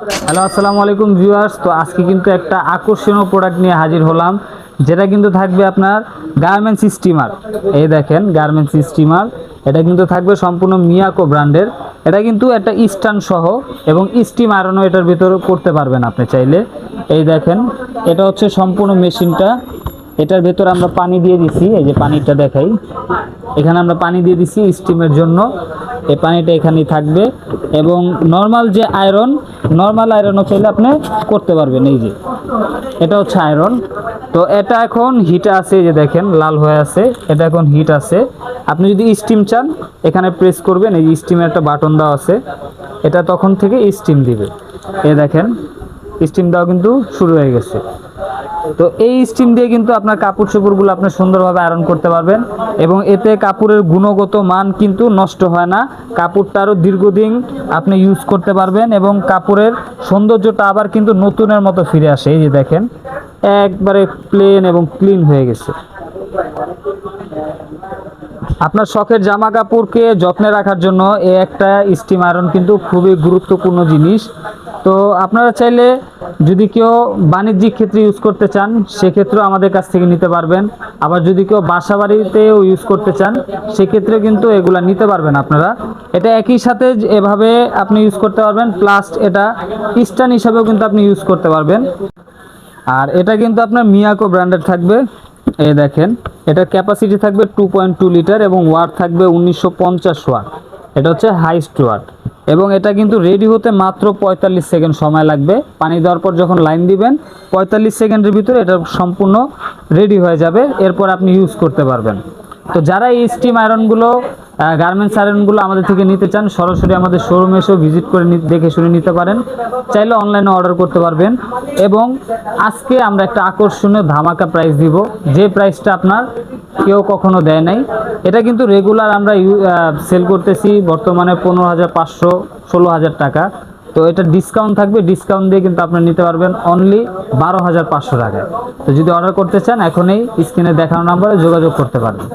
Hello আসসালামু আলাইকুম viewers তো আজকে কিন্তু একটা আকর্ষণীয় প্রোডাক্ট নিয়ে হাজির হলাম, যেটা কিন্তু থাকবে আপনার গার্মেন্টস স্টিমার এই দেখেন গার্মেন্টস স্টিমার এটা কিন্তু থাকবে সম্পূর্ণ মিয়াকো ব্র্যান্ডের এটা কিন্তু একটা স্টান সহ এবং স্টিম আয়রনও এটার ভিতরে করতে পারবেন আপনি চাইলে। এই দেখেন, এটা হচ্ছে সম্পূর্ণ মেশিনটা। এটার ভেতর আমরা পানি দিয়ে দিছি, এই যে পানিটা দেখাই। এখানে আমরা পানি দিয়ে দিছি স্টিমের জন্য। এই পানিটা এখানেই থাকবে এবং নর্মাল যে আয়রন নর্মাল আয়রনও চাইলে আপনি করতে পারবেন, এই যে। এটা হচ্ছে আয়রন তো এটা এখন হিট আছে যে দেখেন, লাল হয়ে আছে। এটা এখন হিট আছে। আপনি যদি স্টিম চান, এখানে প্রেস করবেন, এই স্টিমের একটা বাটন দেওয়া আছে। এটা তখন থেকে স্টিম দিবে। এ দেখেন স্টিম দেওয়া কিন্তু শুরু হয়ে গেছে। তো এই স্টিম দিয়ে কিন্তু আপনার কাপড় চোপড়গুলো আপনি সুন্দরভাবে আয়রন করতে পারবেন এবং এতে কাপড়ের গুণগত মান কিন্তু নষ্ট হয় না। কাপড়টা আরও দীর্ঘদিন আপনি ইউজ করতে পারবেন এবং কাপড়ের সৌন্দর্যটা আবার কিন্তু নতুনের মতো ফিরে আসে। এই যে দেখেন, একবারে প্লেন এবং ক্লিন হয়ে গেছে। আপনার শখের জামা কাপড়কে যত্নে রাখার জন্য এই একটা স্টিম আয়রন কিন্তু খুবই গুরুত্বপূর্ণ জিনিস। তো আপনারা চাইলে যদি কেউ বাণিজ্যিক ক্ষেত্রে ইউজ করতে চান, সেক্ষেত্রেও আমাদের কাছ থেকে নিতে পারবেন। আবার যদি কেউ বাসা বাড়িতেও ইউজ করতে চান, সেক্ষেত্রে কিন্তু এগুলা নিতে পারবেন আপনারা। এটা একই সাথে এভাবে আপনি ইউজ করতে পারবেন প্লাস এটা স্টান হিসাবেও কিন্তু আপনি ইউজ করতে পারবেন। আর এটা কিন্তু আপনার মিয়াকো ব্র্যান্ডের থাকবে। এই দেখেন এটার ক্যাপাসিটি থাকবে টু পয়েন্ট টু লিটার এবং ওয়াট থাকবে উনিশশো পঞ্চাশ ওয়াট এটা হচ্ছে হাইস্ট ওয়াট এবং এটা কিন্তু রেডি হতে মাত্র পঁয়তাল্লিশ সেকেন্ড সময় লাগবে। পানি দেওয়ার পর যখন লাইন দিবেন, পঁয়তাল্লিশ সেকেন্ডের ভিতরে এটা সম্পূর্ণ রেডি হয়ে যাবে। এরপর আপনি ইউজ করতে পারবেন। তো যারা এই স্টিম আয়রনগুলো গার্মেন্টস আয়রনগুলো আমাদের থেকে নিতে চান, সরাসরি আমাদের শোরুমে এসেও ভিজিট করে দেখে শুনে নিতে পারেন। চাইলে অনলাইনে অর্ডার করতে পারবেন। এবং আজকে আমরা একটা আকর্ষণীয় ধামাকা প্রাইস দিব। যে প্রাইসটা আপনার কেউ কখনো দেয় নাই। এটা কিন্তু রেগুলার আমরা সেল করতেছি বর্তমানে পনেরো হাজার পাঁচশো ষোলো হাজার টাকা। তো এটা ডিসকাউন্ট থাকবে ডিসকাউন্ট দিয়ে কিন্তু আপনি নিতে পারবেন অনলি বারো হাজার পাঁচশো টাকায়। তো যদি অর্ডার করতে চান, এখনই স্ক্রিনে দেখানো নাম্বারে যোগাযোগ করতে পারবেন।